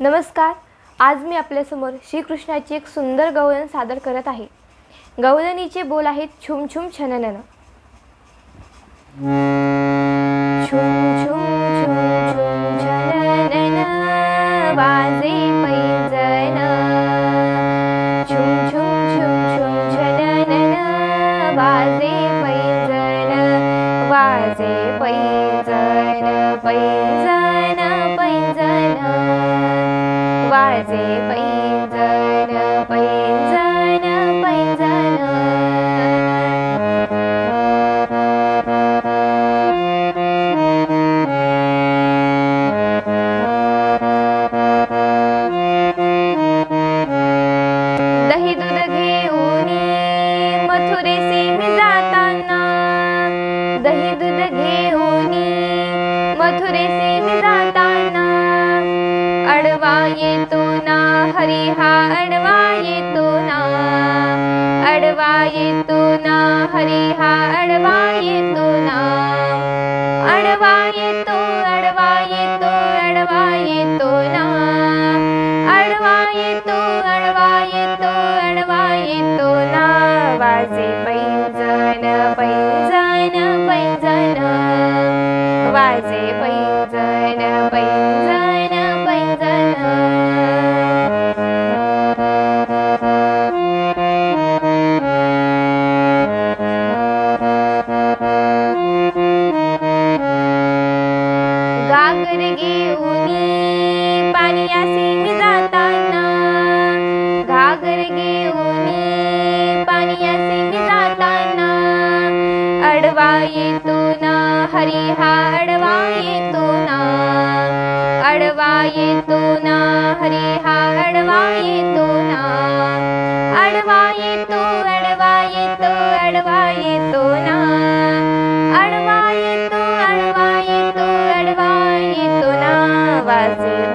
नमस्कार. आज मी आपल्यासमोर श्रीकृष्णाची एक सुंदर गवळण सादर करत आहे. गवळणीचे बोल आहेत छुम छुम छननन. छुम वाजे पैंजण पैंजण पैंजण दही दूध घेऊन मथुरेसी मी जाताना। दही दूध घेऊन मथुरेसी अडवा येतो ना हरी हा अडवा येतो ना. अडवा येतो ना हरी हा अडवा येतो ना. अडवा येतो अडवा येतो अडवा येतो ना. अडवा येतो अडवा येतो अडवा येतो ना. वाजे पैंजण पैंजण पैंजण. वाजे पैजन पैंजण गागर घेऊन पाण्यासी मी जाताना. घागर घेऊन पाण्यासी मी जाताना. अडवा येतो ना. हरी हा अडवा येतो ना. अडवा येतो ना. हरी हा अडवा येतो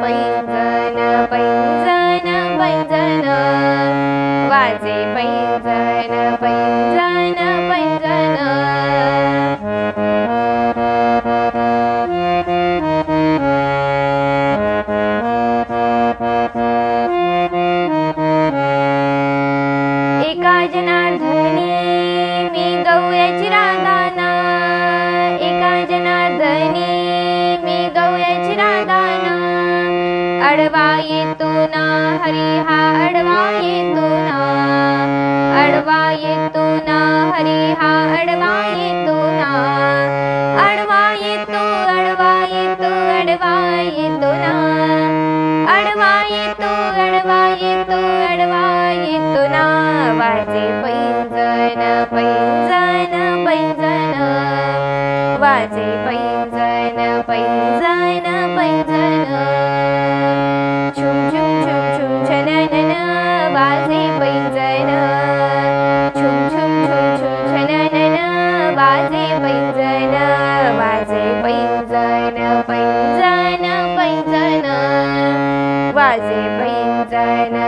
पैंजण पैंजण पैंजण वाजे पैंजण पैंजण पैंजण एका जनार्दनी मी गौऱ्याची राधाना अडवा येतो ना हरी हा अडवा येतो ना. अडवा येतो ना हरी हा अडवा येतो ना. अडवा येतो अडवा येतो अडवा येतो ना. अडवा येतो अडवा येतो अडवा येतो ना. वाजे पैंजण पैंजण पैंजण. वाजे पैंजण. quasi brinzein.